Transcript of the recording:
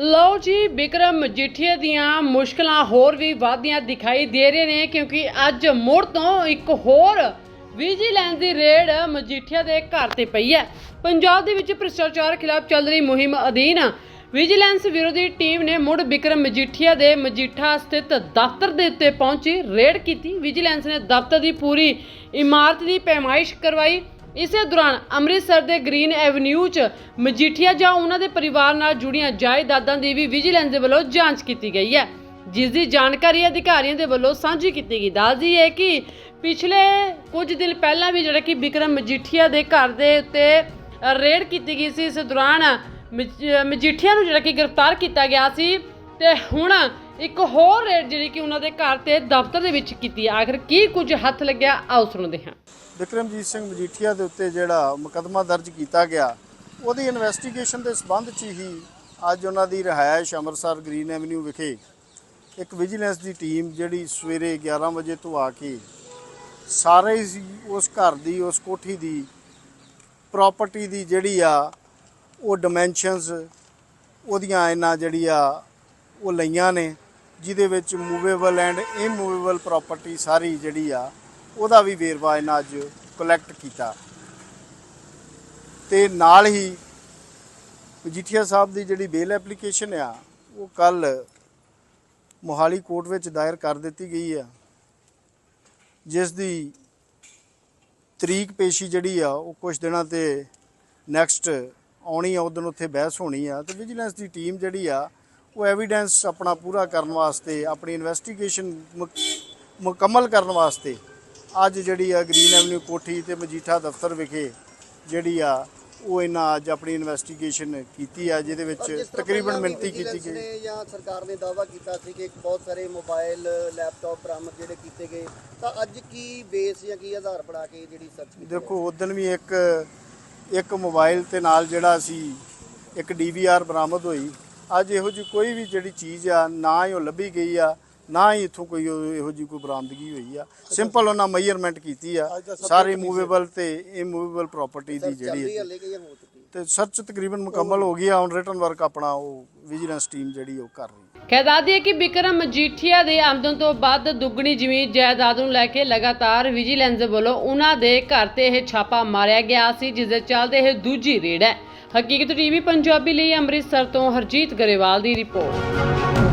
ਲਓ ਜੀ, ਬਿਕਰਮ ਮਜੀਠੀਆ ਦੀਆਂ ਮੁਸ਼ਕਲਾਂ ਹੋਰ ਵੀ ਵਧਦੀਆਂ ਦਿਖਾਈ ਦੇ ਰਹੇ ਨੇ, ਕਿਉਂਕਿ ਅੱਜ ਮੁੜ ਤੋਂ ਇੱਕ ਹੋਰ ਵਿਜੀਲੈਂਸ ਦੀ ਰੇਡ ਮਜੀਠੀਆ ਦੇ ਘਰ ਤੇ ਪਈ ਹੈ। ਪੰਜਾਬ ਦੇ ਵਿੱਚ ਭ੍ਰਿਸ਼ਟਾਚਾਰ ਖਿਲਾਫ ਚੱਲ ਰਹੀ ਮੁਹਿੰਮ ਅਧੀਨ ਵਿਜੀਲੈਂਸ ਵਿਰੋਧੀ ਟੀਮ ਨੇ ਮੁੜ ਬਿਕਰਮ ਮਜੀਠੀਆ ਦੇ ਮਜੀਠਾ ਸਥਿਤ ਦਫ਼ਤਰ ਦੇ ਉੱਤੇ ਪਹੁੰਚੀ, ਰੇਡ ਕੀਤੀ। ਵਿਜੀਲੈਂਸ ਨੇ ਦਫ਼ਤਰ ਦੀ ਪੂਰੀ ਇਮਾਰਤ ਦੀ ਪੈਮਾਇਸ਼ ਕਰਵਾਈ। ਇਸੇ ਦੌਰਾਨ ਅੰਮ੍ਰਿਤਸਰ ਦੇ ਗ੍ਰੀਨ ਐਵਨਿਊ 'ਚ ਮਜੀਠੀਆ ਜਾਂ ਉਹਨਾਂ ਦੇ ਪਰਿਵਾਰ ਨਾਲ ਜੁੜੀਆਂ ਜਾਇਦਾਦਾਂ ਦੀ ਵੀ ਵਿਜੀਲੈਂਸ ਦੇ ਵੱਲੋਂ ਜਾਂਚ ਕੀਤੀ ਗਈ ਹੈ। ਜਿਸ ਦੀ ਜਾਣਕਾਰੀ ਅਧਿਕਾਰੀਆਂ ਦੇ ਵੱਲੋਂ ਸਾਂਝੀ ਕੀਤੀ ਗਈ। ਦੱਸਦੀ ਹੈ ਕਿ ਪਿਛਲੇ ਕੁਝ ਦਿਨ ਪਹਿਲਾਂ ਵੀ ਜਿਹੜਾ ਕਿ ਵਿਕਰਮ ਮਜੀਠੀਆ ਦੇ ਘਰ ਦੇ ਉੱਤੇ ਰੇਡ ਕੀਤੀ ਗਈ ਸੀ। ਇਸ ਦੌਰਾਨ ਮਜ- ਮਜੀਠੀਆ ਨੂੰ ਜਿਹੜਾ ਕਿ ਗ੍ਰਿਫਤਾਰ ਕੀਤਾ ਗਿਆ ਸੀ ਤੇ ਹੁਣ ਇੱਕ ਹੋਰ ਰੇਡ ਜਿਹੜੀ ਕਿ ਉਹਨਾਂ ਦੇ ਘਰ ਤੇ ਦਫ਼ਤਰ ਦੇ ਵਿੱਚ ਕੀਤੀ ਹੈ। ਆਖਰ ਕੀ ਕੁਝ ਹੱਥ ਲੱਗਿਆ? ਆਓ ਸੁਣਦੇ ਹਾਂ। ਵਿਕਰਮਜੀਤ ਸਿੰਘ ਮਜੀਠੀਆ ਦੇ ਉੱਤੇ ਜਿਹੜਾ ਮੁਕੱਦਮਾ ਦਰਜ ਕੀਤਾ ਗਿਆ, ਉਹਦੀ ਇਨਵੈਸਟੀਗੇਸ਼ਨ ਦੇ ਸਬੰਧ 'ਚ ਹੀ ਅੱਜ ਉਹਨਾਂ ਦੀ ਰਿਹਾਇਸ਼ ਅੰਮ੍ਰਿਤਸਰ ਗ੍ਰੀਨ ਐਵਨਿਊ ਵਿਖੇ ਇੱਕ ਵਿਜੀਲੈਂਸ ਦੀ ਟੀਮ ਜਿਹੜੀ ਸਵੇਰੇ 11 ਵਜੇ ਤੋਂ ਆ ਕੇ ਸਾਰੇ ਹੀ ਉਸ ਘਰ ਦੀ, ਉਸ ਕੋਠੀ ਦੀ ਪ੍ਰਾਪਰਟੀ ਦੀ ਜਿਹੜੀ ਆ, ਉਹ ਡਾਈਮੈਂਸ਼ਨਸ ਉਹਦੀਆਂ ਇਹਨਾਂ ਜਿਹੜੀ ਆ ਉਹ ਲਈਆਂ ਨੇ। ਜਿਹਦੇ ਵਿੱਚ ਮੂਵੇਬਲ ਐਂਡ ਇਮੂਵੇਬਲ ਪ੍ਰਾਪਰਟੀ ਸਾਰੀ ਜਿਹੜੀ ਆ, ਉਹਦਾ ਵੀ ਵੇਰਵਾ ਇਹਨਾਂ ਅੱਜ ਕਲੈਕਟ ਕੀਤਾ। ਤੇ ਨਾਲ ਹੀ ਮਜੀਠੀਆ ਸਾਹਿਬ ਦੀ ਜਿਹੜੀ ਬੇਲ ਐਪਲੀਕੇਸ਼ਨ ਆ, ਉਹ ਕੱਲ ਮੋਹਾਲੀ ਕੋਰਟ ਵਿੱਚ ਦਾਇਰ ਕਰ ਦਿੱਤੀ ਗਈ ਆ। ਜਿਸ ਦੀ ਤਰੀਕ ਪੇਸ਼ੀ ਜਿਹੜੀ ਆ, ਉਹ ਕੁਝ ਦਿਨਾਂ ਤੇ ਨੈਕਸਟ ਆਉਣੀ ਆ ਉਦੋਂ ਉੱਥੇ ਬਹਿਸ ਹੋਣੀ ਆ। ਤੇ ਵਿਜੀਲੈਂਸ ਦੀ ਟੀਮ ਜਿਹੜੀ ਆ ਉਹ ਐਵੀਡੈਂਸ ਆਪਣਾ ਪੂਰਾ ਕਰਨ ਵਾਸਤੇ ਆਪਣੀ ਇਨਵੈਸਟੀਗੇਸ਼ਨ ਮੁਕੰਮਲ ਕਰਨ ਵਾਸਤੇ ਅੱਜ ਜਿਹੜੀ ਆ ਗ੍ਰੀਨ ਐਵਨਿਊ ਕੋਠੀ ਤੇ ਮਜੀਠਾ ਦਫ਼ਤਰ ਵਿਖੇ ਜਿਹੜੀ ਆ ਉਹ ਇਹਨਾਂ ਅੱਜ ਆਪਣੀ ਇਨਵੈਸਟੀਗੇਸ਼ਨ ਕੀਤੀ ਆ ਜਿਹਦੇ ਵਿੱਚ ਤਕਰੀਬਨ ਮਿਣਤੀ ਕੀਤੀ ਗਈ। ਜਾਂ ਸਰਕਾਰ ਨੇ ਦਾਅਵਾ ਕੀਤਾ ਸੀ ਕਿ ਬਹੁਤ ਸਾਰੇ ਮੋਬਾਈਲ ਲੈਪਟਾਪ ਬਰਾਮਦ ਜਿਹੜੇ ਕੀਤੇ ਗਏ ਤਾਂ ਅੱਜ ਕੀ ਬੇਸ ਜਾਂ ਕੀ ਆਧਾਰ ਬਣਾ ਕੇ ਜਿਹੜੀ ਸਰਚ ਕੀਤੀ ਦੇਖੋ ਉਦੋਂ ਵੀ ਇੱਕ ਇੱਕ ਮੋਬਾਈਲ ਤੇ ਨਾਲ ਜਿਹੜਾ ਸੀ ਇੱਕ ਡੀਵੀਆਰ ਬਰਾਮਦ ਹੋਈ। ਅੱਜ ਇਹੋ ਜਿਹੀ ਕੋਈ ਵੀ ਜਿਹੜੀ ਚੀਜ਼ ਆ ਨਾ ਹੀ ਉਹ ਲੱਭੀ ਗਈ ਆ ਨਾ ਹੀ ਇੱਥੋਂ ਕੋਈ ਉਹ- ਇਹੋ ਜਿਹੀ ਕੋਈ ਬਰਾਮਦਗੀ ਹੋਈ ਆ। ਸਿੰਪਲ ਉਹਨਾਂ ਮੈਜ਼ਰਮੈਂਟ ਕੀਤੀ ਆ। ਸਾਰੀ ਮੂਵੇਬਲ ਤੇ ਇਮੂਵੇਬਲ ਪ੍ਰਾਪਰਟੀ ਦੀ ਜਿਹੜੀ ਹੈ ਹਲੇ ਕਿ ਜਾਂ ਹੋ ਚੁੱਕੀ? ਤੇ ਸਰਚ ਤਕਰੀਬਨ ਮੁਕੰਮਲ ਹੋ ਗਈ ਆ ਹੁਣ ਰਿਟਰਨ ਵਰਕ ਆਪਣਾ ਉਹ ਵਿਜੀਲੈਂਸ ਟੀਮ ਜਿਹੜੀ ਉਹ ਕਰ ਰਹੀ ਹੈ ਕਹਿ ਹੈ ਕਿ ਵਿਕਰਮ ਮਜੀਠੀਆ ਦੇ ਆਮਦਨ ਤੋਂ ਵੱਧ ਦੁੱਗਣੀ ਜ਼ਮੀਨ ਜਾਇਦਾਦ ਨੂੰ ਲੈ ਕੇ ਲਗਾਤਾਰ ਵਿਜੀਲੈਂਸ ਵੱਲੋਂ ਉਹਨਾਂ ਦੇ ਘਰ ਤੇ ਇਹ ਛਾਪਾ ਮਾਰਿਆ ਗਿਆ ਸੀ ਜਿਸ ਦੇ ਚੱਲਦੇ ਇਹ ਦੂਜੀ ਰੇਡ ਹੈ। ਹਕੀਕਤ ਟੀਵੀ ਪੰਜਾਬੀ ਲਈ ਅੰਮ੍ਰਿਤਸਰ ਤੋਂ ਹਰਜੀਤ ਗਰੇਵਾਲ ਦੀ ਰਿਪੋਰਟ।